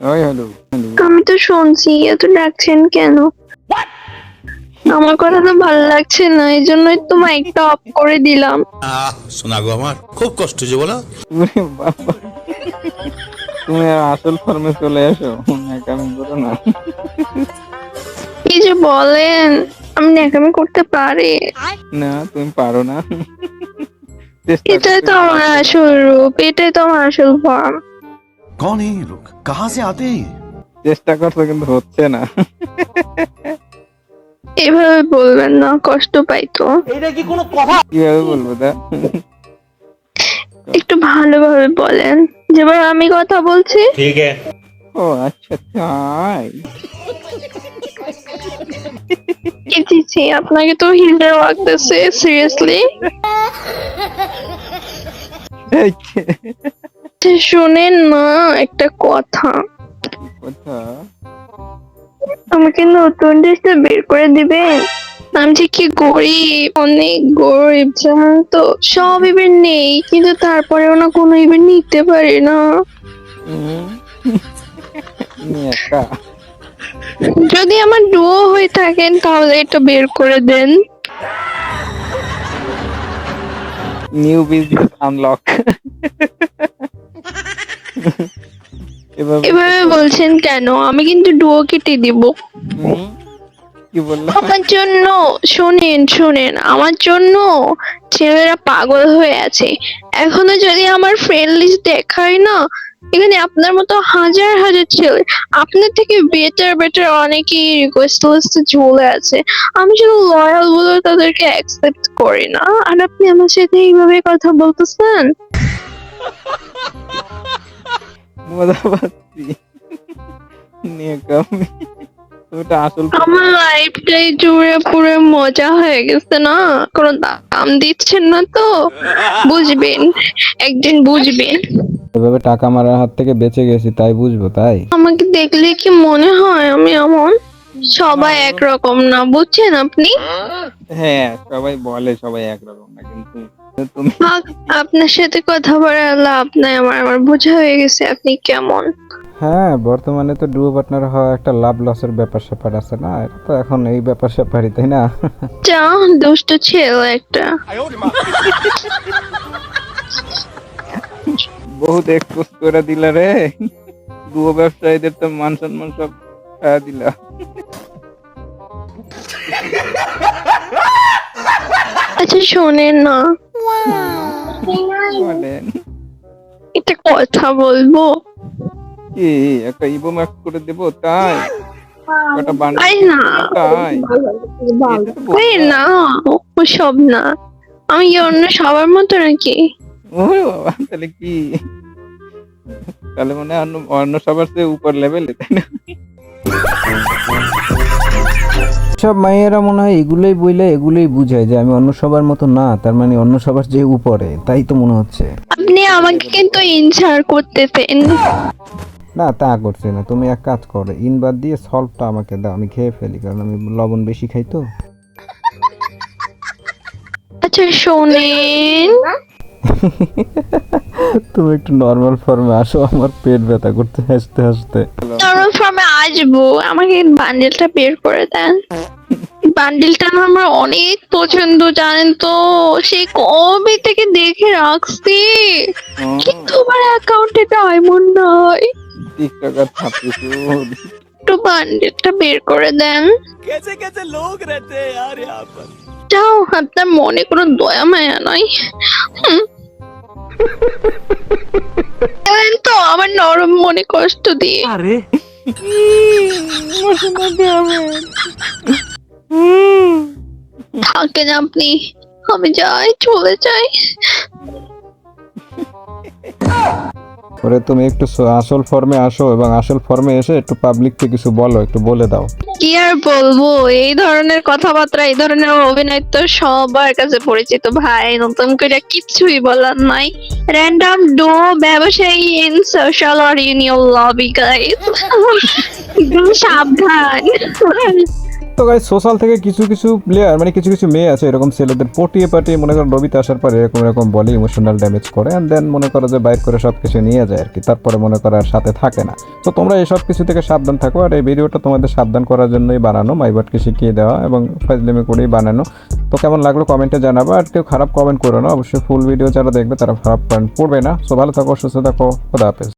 ওই hello hello আমি তো শুনছি এত ডাকছেন কেন? আমার কথা তো ভালো লাগছে না এই জন্যই তো মাইকটা অফ করে দিলাম। আহ শোনা গো আমার খুব কষ্ট যে বলো। ওরে বাবা। তুমি আসল ফর্মে চলে এসো ন্যাকামি করো না। কি যে বলেন আমি ন্যাকামি করতে পারি। না তুমি পারো না। এটাই তো আমার আসল রূপ এটাই তো আমার আসল ফর্ম कौन है ये लोग कहाँ से आते हैं ये? চেষ্টা করছো কিন্তু হচ্ছে না এভাবে বলবেন না কষ্ট পাই তো কিভাবে বলবো তা একটু ভালোভাবে বলেন যেভাবে আমি কথা বলছি ও আচ্ছা তাই জি, জি জি আপনাকে তো হিলডে লাগতেছে সিরিয়াসলি এই কে- শুনেন না একটা কথা। কথা? আমাকে নতুন ড্রেসটা বের করে দিবেন? আমি যে কি গরিব অনেক গরিব জানেন তো? সব ইভেন্ট নেই কিন্তু তারপরেও না কোনো ইভেন্ট নিতে পারি না। যদি আমার ডুয়ো হয়ে থাকেন তাহলে এটা বের করে দেন। নিউ বিজনেস আনলক এভাবে বলছেন কেন? আমি কিন্তু ডুয়ো কেটে দিব। কি আমার জন্য শোনেন শোনেন আমার জন্য ছেলেরা পাগল হয়ে আছে। এখনও যদি আমার ফ্রেন্ড লিস্ট দেখাই না এখানে আপনার মতো হাজার হাজার ছেলে আপনার থেকে বেটার বেটার অনেকেই রিকোয়েস্ট লিস্টে ঝুলে আছে। আমি শুধু লয়াল বলে তাদেরকে অ্যাকসেপ্ট করি না। আর আপনি আমার সাথে এইভাবে কথা বলতেছেন? মজা পাচ্ছি নিয়ে কামি তুমি আসল আমার লাইফটাই জুড়ে পুরো মজা হয়ে গেছে না? কোনো দাম দিচ্ছেন না তো? বুঝবেন একদিন বুঝবেন। এভাবে টাকা মারার হাত থেকে বেঁচে গেছি তাই বুঝব তাই? আমাকে দেখলে কি মনে হয় আমি এমন? সবাই একরকম না বুঝছেন আপনি? হ্যাঁ সবাই বলে সবাই একরকম না কিন্তু আপনার সাথে কথা বলে লাভ নাই আমার আমার বোঝা হয়ে গেছে আপনি কেমন। হ্যাঁ বর্তমানে তো ডুও পার্টনার হওয়া একটা লাভ লসের ব্যাপার স্যাপার আছে না এটা তো এখন এই ব্যাপার স্যাপারই তাই না? যা দুষ্ট ছেলে একটা। বহুত এক্সপোজ করে দিলা রে। ডুও ব্যবসায়ীদের তো মান সম্মান সব খাওয়া দিলা। আচ্ছা শোনেন না। বলেন একটা কথা বলব? কি একটা ইবো ম্যাক্স করে দেবো তাই? আরে না? তাই? এটা না সব না। আমি কি অন্য সবার মতো নাকি? ওরে বাবা তাহলে কি? তাহলে মনে হয় অন্য অন্য সবার চেয়ে উপর লেভেলে তাই না? সব মাইয়েরা মনে হয় এগুলোই বইলে এগুলোই বুঝায় যে আমি অন্য সবার মতো না তার মানে অন্য সবার যে উপরে তাই তো মনে হচ্ছে। আপনি আমাকে কিন্তু ইনসার করতেছেন। না তা করছি না। তুমি এক কাজ করো ইন বাদ দিয়ে সলভটা আমাকে দাও আমি খেয়ে ফেলি কারণ আমি লবণ বেশি খাই তো। আচ্ছা শোনেন। তুমি একটু নর্মাল ফর্মে আসো আমার পেট ব্যথা করতে হাসতে হাসতে। নরমাল ফর্মে আসবো আমাকে বান্ডেলটা বের করে দেন বান্ডেলটা না আমার অনেক পছন্দ জানেন তো সেই কবে থেকে দেখে রাখছি কিন্তু আমার অ্যাকাউন্টে ডায়মন্ড নাই টিকটকার ছাত্রী একটু বান্ডেলটা বের করে দেন कैसे कैसे लोग रहते हैं यार यहाँ पर যাও আপনার মনে কোনো দয়া মায়া নাই হুম। জানেন তো আমার নরম মনে কষ্ট দিয়ে থাকেন আপনি আমি যাই চলে যাই। ওরে তুমি একটু আসল ফর্মে আসো এবং আসল ফর্মে এসে একটু পাবলিককে কিছু বলো, একটু বলে দাও। কি আর বলব? এই ধরনের কথাবার্তা, এই ধরনের অভিনয় তো সবার কাছে পরিচিত। ভাই, নতুন করে কিছুই বলার নাই। র্যান্ডম ডো ব্যবসায়ী in social or union lobby guys সাবধান। তো গাই সোশ্যাল থেকে কিছু কিছু প্লেয়ার মানে কিছু কিছু মেয়ে আছে, এরকম ছেলেদের পটিয়ে পাটিয়ে মনে করো রবিতে আসার পর এরকম এরকম বলে ইমোশনাল ড্যামেজ করে অ্যান্ড দেন মনে করো যে বাইক করে সব কিছু নিয়ে যায় আর কি তারপরে মনে করো আর সাথে থাকে না। তো তোমরা এসব কিছু থেকে সাবধান থাকো আর এই ভিডিওটা তোমাদের সাবধান করার জন্যই বানানো, মাইবাটকে শিখিয়ে দেওয়া এবং ফাইজলিমি করেই বানানো। তো কেমন লাগল কমেন্টে জানাব আর কেউ খারাপ কমেন্ট করো না, অবশ্যই ফুল ভিডিও যারা দেখবে তারা খারাপ কমেন্ট পড়বে না। সো ভালো থাকো, সুস্থ থাকো, খোদা হাফেজ।